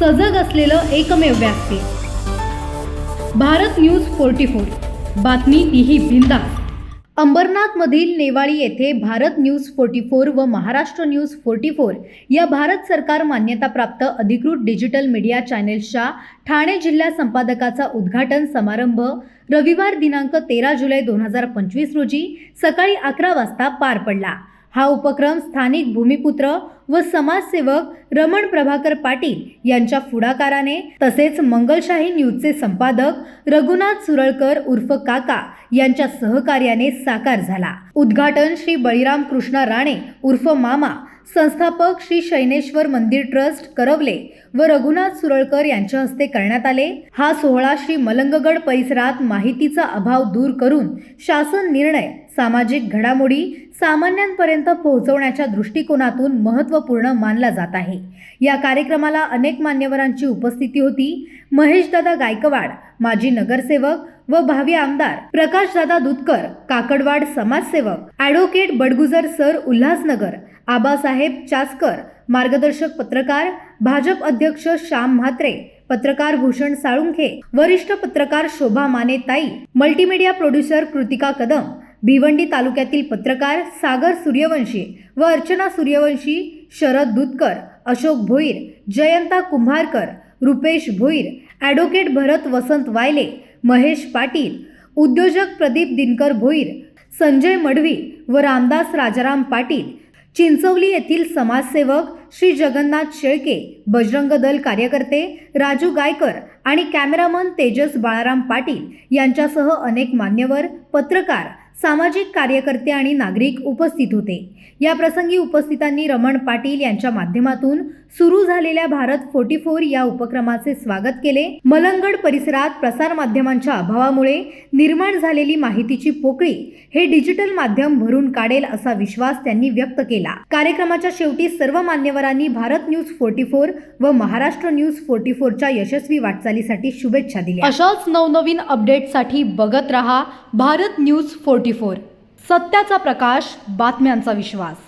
सजग असलेलं एकमेव व्यासपीठ भारत न्यूज फोर्टी फोर. बातमी तीही बिंदा अंबरनाथमधील नेवाळी येथे भारत न्यूज फोर्टी फोर व महाराष्ट्र न्यूज फोर्टी फोर या भारत सरकार मान्यताप्राप्त अधिकृत डिजिटल मीडिया चॅनेल्सच्या ठाणे जिल्हा संपादकाचा उद्घाटन समारंभ रविवार दिनांक तेरा जुलै दोन हजार पंचवीस रोजी सकाळी अकरा वाजता पार पडला. हा उपक्रम स्थानिक भूमिपुत्र व समाजसेवक रमण प्रभाकर पाटील यांच्या पुढाकाराने तसेच मंगलशाही न्यूजचे संपादक रघुनाथ सुरळकर उर्फ काका यांच्या सहकार्याने साकार झाला. उद्घाटन श्री बळीराम कृष्णा राणे उर्फ मामा संस्थापक श्री शैनेश्वर मंदिर ट्रस्ट करवले व रघुनाथ सुरळकर यांच्या हस्ते करण्यात आले. हा सोहळा श्री मलंगगड परिसरात माहितीचा अभाव दूर करून शासन निर्णय सामाजिक घडामोडी सामान्यांपर्यंत पोहोचवण्याच्या दृष्टिकोनातून महत्त्वपूर्ण मानला जात आहे. या कार्यक्रमाला अनेक मान्यवरांची उपस्थिती होती. महेशदादा गायकवाड माजी नगरसेवक व भावी आमदार प्रकाशदादा दुधकर काकडवाड समाजसेवक ॲडव्होकेट बडगुजर सर उल्हासनगर आबासाहेब चासकर मार्गदर्शक पत्रकार भाजप अध्यक्ष श्याम म्हात्रे पत्रकार भूषण साळुंखे वरिष्ठ पत्रकार शोभा माने ताई मल्टीमीडिया प्रोड्युसर कृतिका कदम भिवंडी तालुक्यातील पत्रकार सागर सूर्यवंशी व अर्चना सूर्यवंशी शरद दुधकर अशोक भोईर जयंता कुंभारकर रुपेश भोईर ॲडव्होकेट भरत वसंत वायले महेश पाटील उद्योजक प्रदीप दिनकर भोईर संजय मडवी व रामदास राजाराम पाटील चिंचवली येथील समाजसेवक श्री जगन्नाथ शेळके बजरंग दल कार्यकर्ते राजू गायकर आणि कॅमेरामन तेजस बाळाराम पाटील यांच्यासह अनेक मान्यवर पत्रकार सामाजिक कार्यकर्ते आणि नागरिक उपस्थित होते. या प्रसंगी उपस्थितांनी रमण पाटील यांच्या माध्यमातून सुरू झालेल्या भारत फोर्टी फोर या उपक्रमाचे स्वागत केले. मलंगड परिसरात प्रसारमाध्यमांच्या अभावामुळे निर्माण झालेली माहितीची पोकळी हे डिजिटल माध्यम भरून काढेल असा विश्वास त्यांनी व्यक्त केला. कार्यक्रमाच्या शेवटी सर्व मान्यवरांनी भारत न्यूज फोर्टी फोर व महाराष्ट्र न्यूज फोर्टी फोरच्या यशस्वी वाटचालीसाठी शुभेच्छा दिल्या. अशाच नवनवीन अपडेटसाठी बघत रहा भारत न्यूज फोर्टी फोर. सत्याचा प्रकाश बातम्यांचा विश्वास.